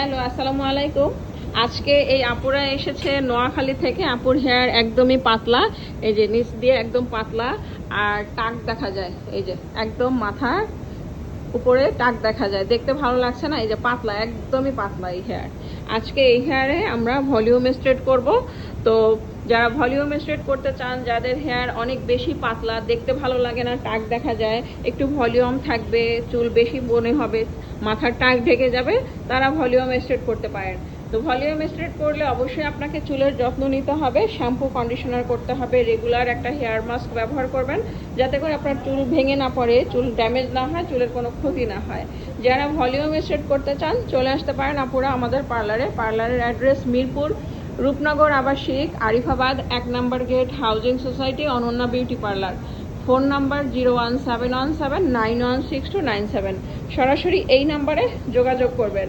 Hello, আসসালামু আলাইকুম। আজকে এই আপুরা এসেছে নোয়াখালী থেকে। আপুর হেয়ার একদমই পাতলা, এই যে নিচ দিয়ে একদম পাতলা, আর টাক দেখা যায়, এই যে একদম মাথার উপরে টাক দেখা যায়। দেখতে ভালো লাগছে না? এই যে পাতলা, একদমই পাতলা এই হেয়ার আজকে এই হেয়ারে আমরা ভলিউম স্ট্রেট করব। তো যারা ভলিউম স্ট্রেট করতে চান, যাদের হেয়ার অনেক বেশি পাতলা, দেখতে ভালো লাগে না, টাক দেখা যায়, একটু ভলিউম থাকবে, চুল বেশি মনে হবে, মাথার টাক ঢেকে যাবে, তারা ভলিউম স্ট্রেট করতে পারেন। তো ভলিউম স্ট্রেট করলে অবশ্যই আপনাকে চুলের যত্ন নিতে হবে, শ্যাম্পু, কন্ডিশনার করতে হবে, রেগুলার একটা হেয়ার মাস্ক ব্যবহার করবেন, যাতে করে আপনার চুল ভেঙে না পড়ে, চুল ড্যামেজ না হয়, চুলের কোনো ক্ষতি না হয়। যারা ভলিউম স্ট্রেট করতে চান, চলে আসতে পারেন আপুরা আমাদের পার্লারে পার্লারের অ্যাড্রেস মিরপুর রূপনগর আবাসিক, আরিফাবাদ, এক নম্বর gate, housing society, Ananya beauty parlour. Phone number zero one seven one seven nine one six two nine seven. সরাসরি এই নাম্বারে যোগাযোগ করবেন।